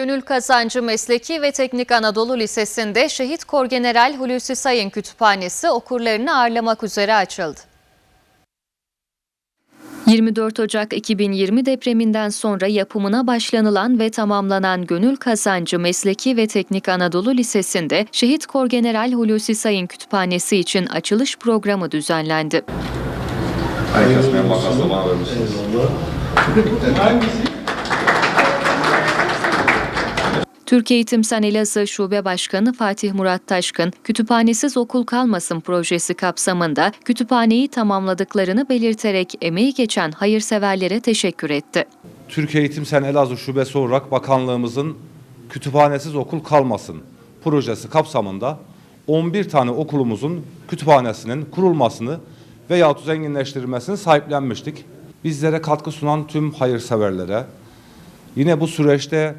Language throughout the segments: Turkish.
Gönül Kazancı Mesleki ve Teknik Anadolu Lisesi'nde Şehit Korgeneral Hulusi Sayın Kütüphanesi okurlarını ağırlamak üzere açıldı. 24 Ocak 2020 depreminden sonra yapımına başlanılan ve tamamlanan Gönül Kazancı Mesleki ve Teknik Anadolu Lisesi'nde Şehit Korgeneral Hulusi Sayın Kütüphanesi için açılış programı düzenlendi. Herkes ben makasla bana vermişsiniz. Türkiye Eğitim Sen Elazığ Şube Başkanı Fatih Murat Taşkın, Kütüphanesiz Okul Kalmasın projesi kapsamında kütüphaneyi tamamladıklarını belirterek emeği geçen hayırseverlere teşekkür etti. Türkiye Eğitim Sen Elazığ Şubesi olarak bakanlığımızın kütüphanesiz okul kalmasın projesi kapsamında 11 tane okulumuzun kütüphanesinin kurulmasını veyahut zenginleştirilmesini sahiplenmiştik. Bizlere katkı sunan tüm hayırseverlere, yine bu süreçte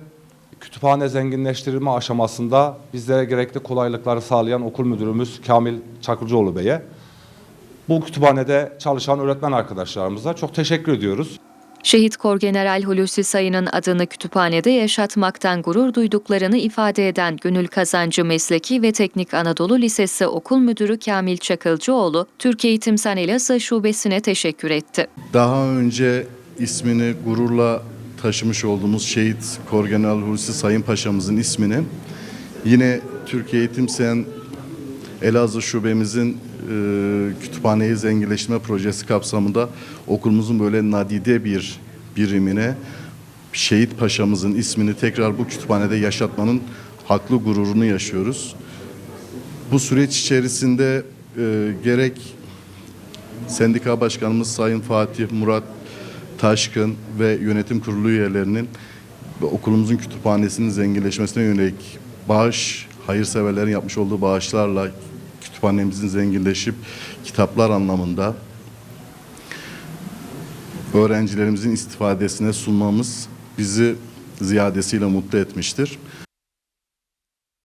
kütüphane zenginleştirilme aşamasında bizlere gerekli kolaylıkları sağlayan okul müdürümüz Kamil Çakırcıoğlu Bey'e, bu kütüphanede çalışan öğretmen arkadaşlarımıza çok teşekkür ediyoruz. Şehit Korgeneral Hulusi Sayın'ın adını kütüphanede yaşatmaktan gurur duyduklarını ifade eden Gönül Kazancı Mesleki ve Teknik Anadolu Lisesi Okul Müdürü Kamil Çakılcıoğlu, Türkiye Eğitim Sen Elazığ Şubesi'ne teşekkür etti. Daha önce ismini gururla taşımış olduğumuz şehit Korgenel Hulusi Sayın Paşa'mızın ismini yine Türkiye Eğitim Sen Elazığ Şubemizin e, kütüphaneyi zenginleştirme projesi kapsamında okulumuzun böyle nadide bir birimine şehit paşamızın ismini tekrar bu kütüphanede yaşatmanın haklı gururunu yaşıyoruz. Bu süreç içerisinde e, gerek Sendika Başkanımız Sayın Fatih Murat Taşkın ve yönetim kurulu üyelerinin okulumuzun kütüphanesinin zenginleşmesine yönelik bağış, hayırseverlerin yapmış olduğu bağışlarla kütüphanemizin zenginleşip kitaplar anlamında öğrencilerimizin istifadesine sunmamız bizi ziyadesiyle mutlu etmiştir.